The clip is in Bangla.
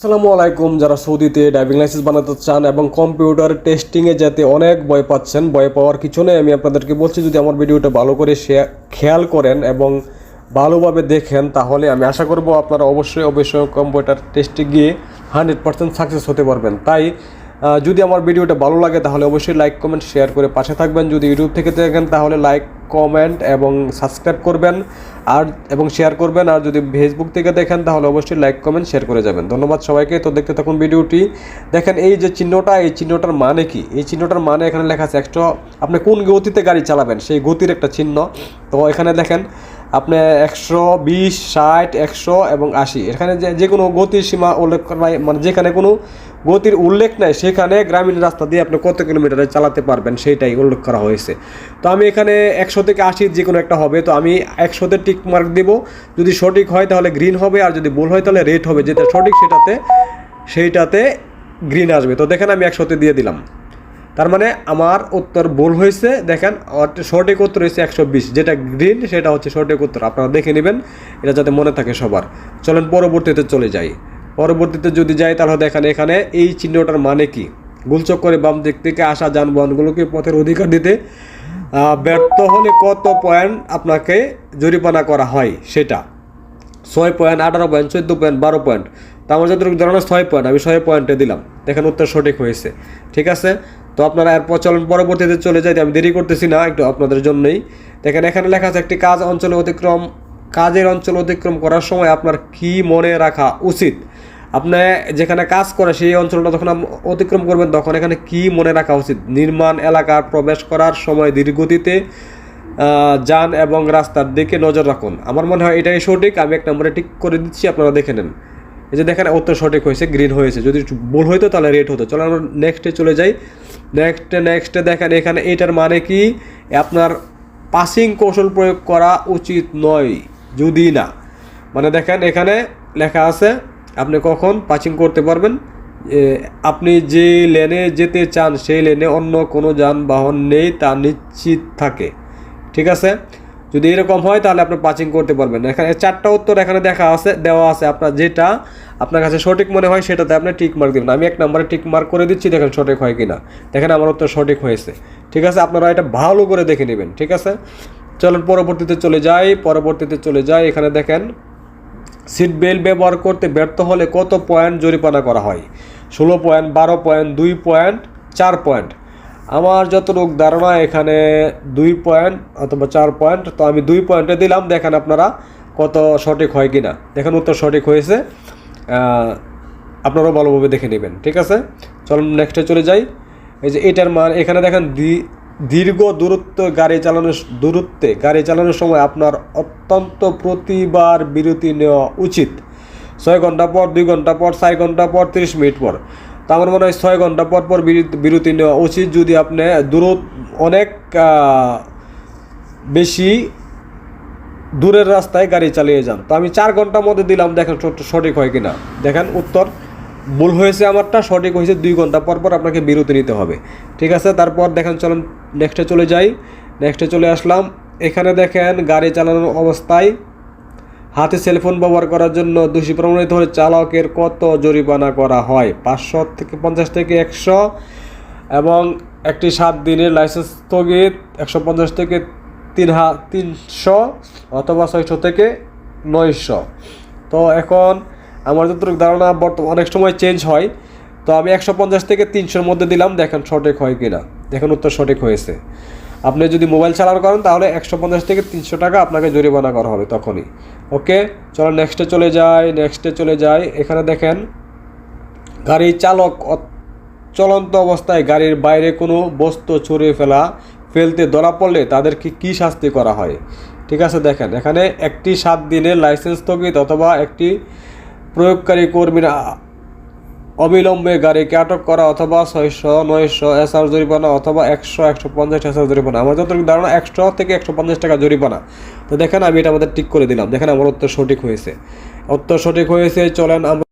আসসালামু আলাইকুম, যারা সৌদিতে ড্রাইভিং লাইসেন্স বানাতে চান এবং কম্পিউটার টেস্টিংয়ে যাতে অনেক ভয় পাচ্ছেন, ভয় পাওয়ার কিছু নেই, আমি আপনাদেরকে বলছি, যদি আমার ভিডিওটা ভালো করে শেয়ার খেয়াল করেন এবং ভালোভাবে দেখেন, তাহলে আমি আশা করব আপনারা অবশ্যই অবশ্যই কম্পিউটার টেস্টে গিয়ে হান্ড্রেড পার্সেন্ট সাকসেস হতে পারবেন। তাই যদি আমার ভিডিওটা ভালো লাগে, তাহলে অবশ্যই লাইক কমেন্ট শেয়ার করে পাশে থাকবেন। যদি ইউটিউব থেকে দেখেন, তাহলে লাইক কমেন্ট এবং সাবস্ক্রাইব করবেন। আর, এবং শেয়ার করবেন, আর যদি ফেসবুক থেকে দেখেন, তাহলে অবশ্যই লাইক কমেন্ট শেয়ার করে যাবেন। ধন্যবাদ সবাইকে। তো দেখতে থাকুন ভিডিওটি। দেখেন, এই যে চিহ্নটা, এই চিহ্নটার মানে কি? এই চিহ্নটার মানে এখানে লেখা আছে একশো আপনি কোন গতিতে গাড়ি চালাবেন, সেই গতির একটা চিহ্ন। তো এখানে দেখেন আপনি একশো বিশ ষাট একশো এবং আশি। এখানে যে যে কোনো গতির সীমা উল্লেখ নাই, মানে যেখানে কোনো গতির উল্লেখ নাই সেখানে গ্রামীণ রাস্তা দিয়ে আপনি কত কিলোমিটারে চালাতে পারবেন সেইটাই উল্লেখ করা হয়েছে। তো আমি এখানে একশো থেকে আশির যে কোনো একটা হবে তো আমি একশোতে টিক মার্ক দেব। যদি সঠিক হয় তাহলে গ্রিন হবে আর যদি ভুল হয় তাহলে রেড হবে। যেটা সঠিক সেটাতে সেইটাতে গ্রিন আসবে। তো দেখেন আমি একশোতে দিয়ে দিলাম। তার মানে আমার উত্তর ভুল হয়েছে, দেখেন সঠিক উত্তর হয়েছে একশো বিশ। যেটা গ্রিন সেটা হচ্ছে সঠিক উত্তর। আপনারা দেখে নেবেন, এটা যাতে মনে থাকে সবার। চলেন পরবর্তীতে চলে যাই। পরবর্তীতে যদি যাই, তাহলে দেখেন এখানে এই চিহ্নটার মানে কি? গুলচক করে বাম দিক থেকে আসা যানবাহনগুলোকে পথের অধিকার দিতে ব্যর্থ হলে কত পয়েন্ট আপনাকে জরিমানা করা হয়? সেটা। ছয় পয়েন্ট আঠারো পয়েন্ট, চোদ্দ পয়েন্ট বারো পয়েন্ট। তো আমার যতটুকু ধারণা, ছয় পয়েন্ট। আমি ছয় পয়েন্টে দিলাম। দেখেন উত্তর সঠিক হয়েছে। ঠিক আছে? তো আপনারা এরপর চলন, পরবর্তীতে চলে যাই আমি দেরি করতেছি না, একটু আপনাদের জন্যই। দেখেন, এখানে লেখা আছে, একটি কাজ অঞ্চলে অতিক্রম, কাজের অঞ্চল অতিক্রম করার সময় আপনার কি মনে রাখা উচিত? আপনি যেখানে কাজ করে, সেই অঞ্চলটা যখন অতিক্রম করবেন, তখন এখানে কি মনে রাখা উচিত? নির্মাণ এলাকা প্রবেশ করার সময়, ধীরগতিতে যান এবং রাস্তার দিকে নজর রাখুন। আমার মনে হয় এটাই সঠিক। আমি এক নম্বরে ঠিক করে দিচ্ছি, আপনারা দেখে নেন। এই যে দেখেন, উত্তর সঠিক হয়েছে, গ্রিন হয়েছে। যদি ভুল হইতো তাহলে রেড হতো। চলো আমরা নেক্সটে চলে যাই। নেক্সটে নেক্সটে দেখেন, এখানে এটার মানে কি? আপনার পাসিং কৌশল প্রয়োগ করা উচিত নয়, যদি না। মানে দেখেন, এখানে লেখা আছে, আপনি কখন পাসিং করতে পারবেন। আপনি যে লেনে যেতে চান, সেই লেনে অন্য কোনো যানবাহন নেই, তা নিশ্চিত থাকে। ঠিক আছে? যদি এরকম হয় তাহলে আপনি পাচিং করতে পারবেন এখানে চারটা উত্তর এখানে দেখা আছে, দেওয়া আছে আপনার যেটা আপনার কাছে সঠিক মনে হয় সেটাতে আপনি টিক মার্ক দেবেন। আমি এক নম্বরে টিক মার্ক করে দিচ্ছি, দেখেন সঠিক হয় কিনা। দেখেন আমার উত্তর সঠিক হয়েছে। ঠিক আছে? আপনারা এটা ভালো করে দেখে নেবেন, ঠিক আছে? চলুন পরবর্তীতে চলে যাই, পরবর্তীতে চলে যাই। এখানে দেখেন সিট বেল্ট ব্যবহার করতে ব্যর্থ হলে কত পয়েন্ট জরিমানা করা হয়? ষোলো পয়েন্ট বারো পয়েন্ট দুই পয়েন্ট চার পয়েন্ট আমার যতটুক ধারণা এখানে দুই পয়েন্ট অথবা চার পয়েন্ট, তো আমি দুই পয়েন্টে দিলাম। দেখেন আপনারা কত সঠিক হয় কি না দেখেন উত্তর সঠিক হয়েছে। আপনারাও ভালোভাবে দেখে নেবেন, ঠিক আছে? চলুন নেক্সটে চলে যাই। এই যে এটার মান, এখানে দেখেন দীর্ঘ দূরত্ব গাড়ি চালানোর দূরত্বে গাড়ি চালানোর সময় আপনার অত্যন্ত প্রতিবার বিরতি নেওয়া উচিত। ছয় ঘণ্টা পর, দুই ঘণ্টা পর, চার ঘণ্টা পর, তিরিশ মিনিট পর। তো আমার মনে হয় ছয় ঘণ্টা পর পর বিরতি- নেওয়া উচিত যদি আপনি দূর অনেক বেশি দূরের রাস্তায় গাড়ি চালিয়ে যান। তো আমি চার ঘণ্টার মধ্যে দিলাম, দেখেন সঠিক হয় কিনা। দেখেন উত্তর, ভুল হয়েছে আমারটা, সঠিক হয়েছে দুই ঘণ্টা পর পর আপনাকে বিরতি নিতে হবে। ঠিক আছে, তারপর দেখেন চলেন নেক্সটে চলে যাই। নেক্সটে চলে আসলাম। এখানে দেখেন গাড়ি চালানোর অবস্থায় হাতে সেলফোন ব্যবহার করার জন্য দোষী প্রমাণিত হলে চালকের কত জরিমানা করা হয়? পাঁচশো থেকে পঞ্চাশ থেকে একশো এবং একটি সাত দিনের লাইসেন্স স্থগিত একশো পঞ্চাশ থেকে তিন হা, তিনশো অথবা ছয়শো থেকে নয়শো। তো এখন আমার যতটুকু ধারণা, বর্তমান অনেক সময় চেঞ্জ হয়। তো আমি একশো পঞ্চাশ থেকে তিনশোর মধ্যে দিলাম, দেখেন সঠিক হয় কিনা। দেখেন উত্তর সঠিক হয়েছে। আপনি যদি মোবাইল চালানো করেন, তাহলে একশো পঞ্চাশ থেকে তিনশো টাকা আপনাকে জরিমানা করা হবে তখনই। ওকে? চলো নেক্সটে চলে যাই নেক্সটে চলে যাই। এখানে দেখেন গাড়ির চালক চলন্ত অবস্থায় গাড়ির বাইরে কোনো বস্তু ছড়িয়ে ফেলা, ফেলতে ধরা পড়লে তাদেরকে কি শাস্তি করা হয়? ঠিক আছে, দেখেন, এখানে একটি সাত দিনের লাইসেন্স স্থগিত অথবা একটি প্রয়োগকারী কর্মীরা অবিলম্বে গাড়িকে আটক করা অথবা ছয়শো, নয়শো এসআর জরিমানা অথবা একশো একশো পঞ্চাশ এসআর জরিমানা। আমার যত ধারণা, একশো থেকে একশো পঞ্চাশ টাকা জরিমানা। তো দেখেন, আমি এটা আমাদের ঠিক করে দিলাম। দেখেন, আমার উত্তর সঠিক হয়েছে। উত্তর সঠিক হয়েছে, চলেন আমরা